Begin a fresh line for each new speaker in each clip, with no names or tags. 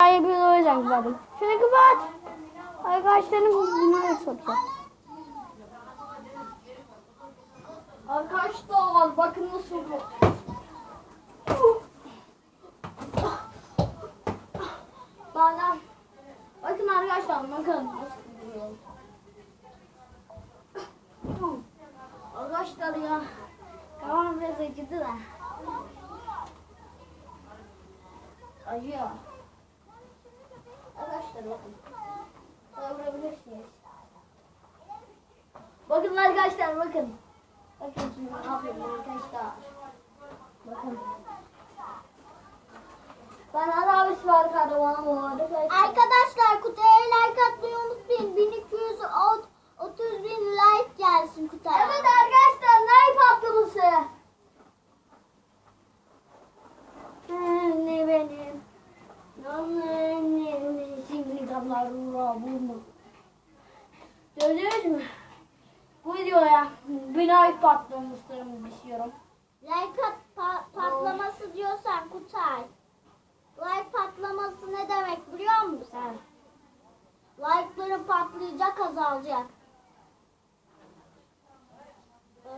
Hayır biz o yüzden kapadım. Şunu kapat. Arkadaşlarım da satıyor.
Arkadaşlar bakın nasıl bu. Bana bakın arkadaşlar bakın nasıl. Arkadaşlar ya kafam biraz acıdı da. Acıyor. Arkadaşlar bakın. Böyle vurabilirsiniz. Bakın arkadaşlar bakın. Bakın şimdi ne yapıyorum arkadaşlar. Bakın. Ben arabası var kahraman bu arada.
Arkadaşlar kutuya like atmayı unutmayın. 1230 bin like gelsin kutuya.
Evet arkadaşlar ne patlaması? Ne benim. Ne ne ne şimdi kaplar bu mu? Gördünüz mü? Bu videoya bin like patlamasını istiyorum.
Like at, pa- patlaması diyorsan Kutay. Like patlaması ne demek biliyor musun sen? Like'ların patlayacak azalacak.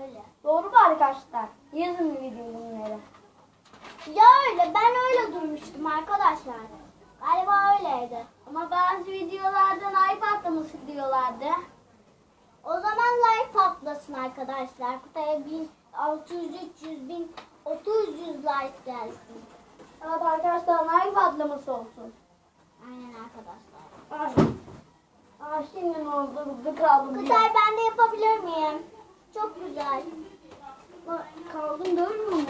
Öyle.
Doğru mu arkadaşlar? Yazın videoları.
Ya öyle ben öyle duymuştum arkadaşlar. Galiba öyleydi.
Ama bazı videolarda like patlaması diyorlardı.
O zaman like patlasın arkadaşlar. Kutaya 1600, 300, 1000, 30 like gelsin.
Evet arkadaşlar like patlaması olsun.
Aynen arkadaşlar.
Ay. Aa, şimdi ne oldu? Bir kaldım.
Kutay ben de yapabilir miyim? Çok güzel.
Kaldım değil mi?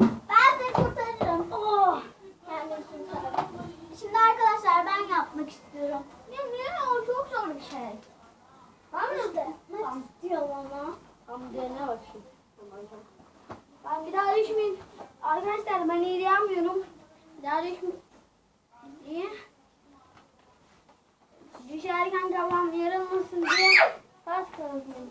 Ben de kurtarırım.
Oh.
Kendim kurtarırım. Şimdi arkadaşlar ben yapmak istiyorum.
Ya niye? O çok zor bir şey. Mı?
İşte ben istiyorum ama.
Tamam dene bakayım. Ben bir daha düşmeyin. Arkadaşlar ben yapmıyorum. Bir daha düşmeyin. Niye? Düşerken kafam yarılmasın diye kas kalkıyorum.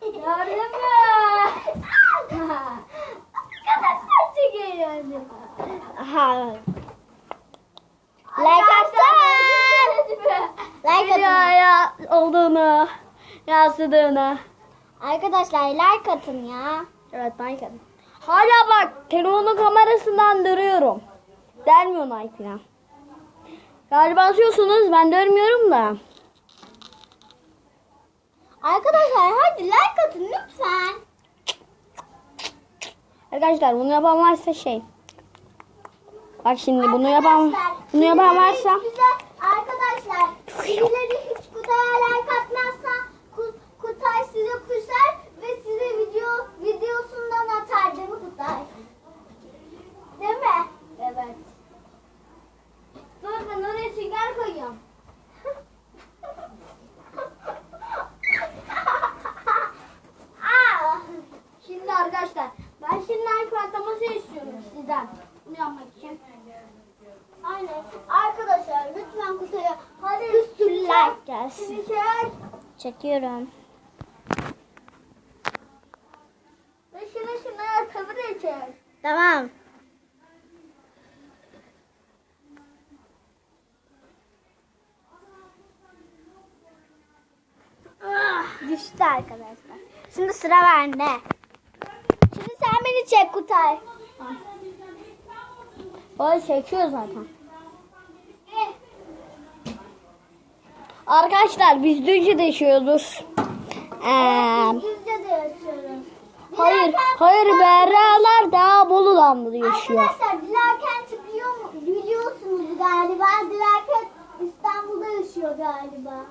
Gördün mü? Arkadaşlar çok eğlendim.
Aha. Like atsana. Like atın.
Videoya olduğunu yansıdığını.
Arkadaşlar like atın ya.
Evet ben kendim. Hala bak telefonun kamerasından duruyorum. Delmiyor Nike falan. Galiba asıyorsunuz ben görmüyorum da.
Arkadaşlar hadi like atın lütfen.
Arkadaşlar bunu yapan varsa şey. Bak şimdi bunu yapan bunu yapan varsa
Güzel. Arkadaşlar birileri hiç Kutay'a like atmazsa Ku- Kutay size küser ve size video videosundan atar değil mi Kutay? Değil mi?
Evet. Dur ben oraya sigara koyuyorum.
Aa,
Şimdi arkadaşlar ben şimdi like patlaması Bunu yapmak için.
Aynen. Arkadaşlar lütfen Kutay'a hadi bir sürü like gelsin.
Şimdi çek.
Çekiyorum.
Şunu ayakkabı da çek.
Tamam. Düştü arkadaşlar. Şimdi sıra bende. Şimdi sen beni çek Kutay.
O çekiyor zaten. Arkadaşlar biz Düzce'de yaşıyoruz. Ee, hayır, hayır Berralar da Bolu'da yaşıyor.
Arkadaşlar Dilerkent biliyor mu? Biliyorsunuz galiba. Dilerkent İstanbul'da yaşıyor galiba.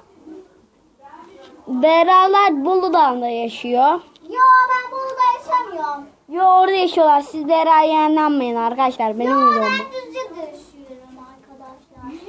Berralar Bolu'da da yaşıyor.
Yo ben Bolu'da yaşamıyorum.
Yo orada yaşıyorlar. Siz Berra'ya inanmayın arkadaşlar. Benim videom bu.
ben Düzce'de yaşıyorum arkadaşlar.